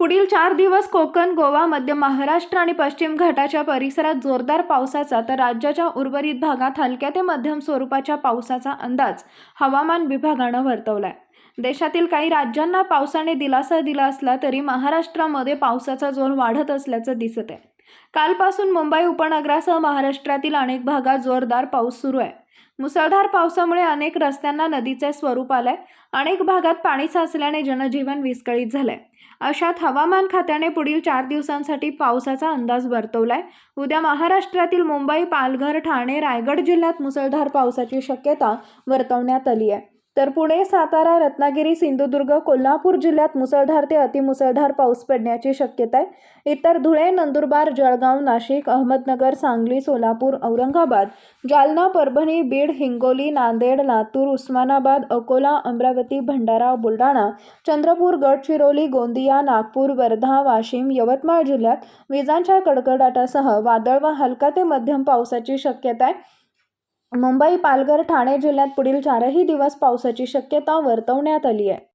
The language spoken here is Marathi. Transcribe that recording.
पुढील चार दिवस कोकण गोवा मध्य महाराष्ट्र आणि पश्चिम घाटाच्या परिसरात जोरदार पावसाचा तर राज्याच्या उर्वरित भागात हलक्या ते मध्यम स्वरूपाच्या पावसाचा अंदाज हवामान विभागानं वर्तवलाय. देशातील काही राज्यांना पावसाने दिलासा दिला असला तरी महाराष्ट्रामध्ये पावसाचा जोर वाढत असल्याचं दिसत आहे कालपासून मुंबई उपनगरासह महाराष्ट्रातील अनेक भागात जोरदार पाऊस सुरू आहे. मुसळधार पावसामुळे अनेक रस्त्यांना नदीचे स्वरूप आलंय. अनेक भागात पाणी साचल्याने जनजीवन विस्कळीत झालंय. अशात हवामान खात्याने पुढील चार दिवसांसाठी पावसाचा अंदाज वर्तवलाय. उद्या महाराष्ट्रातील मुंबई पालघर ठाणे रायगड जिल्ह्यात मुसळधार पावसाची शक्यता वर्तवण्यात आली आहे. तर पुणे सातारा रत्नागिरी सिंधुदुर्ग कोल्हापूर जिल्ह्यात मुसळधार ते अतिमुसळधार पाऊस पडण्याची शक्यता आहे. इतर धुळे नंदुरबार जळगाव नाशिक अहमदनगर सांगली सोलापूर औरंगाबाद जालना परभणी बीड हिंगोली नांदेड लातूर उस्मानाबाद अकोला अमरावती भंडारा बुलढाणा चंद्रपूर गडचिरोली गोंदिया नागपूर वर्धा वाशिम यवतमाळ जिल्ह्यात विजांच्या कडकडाटासह वादळ व हलका ते मध्यम पावसाची शक्यता आहे. मुंबई पालघर ठाणे जिल्ह्यात पुढील चारही दिवस पावसाची शक्यता वर्तवण्यात आली आहे.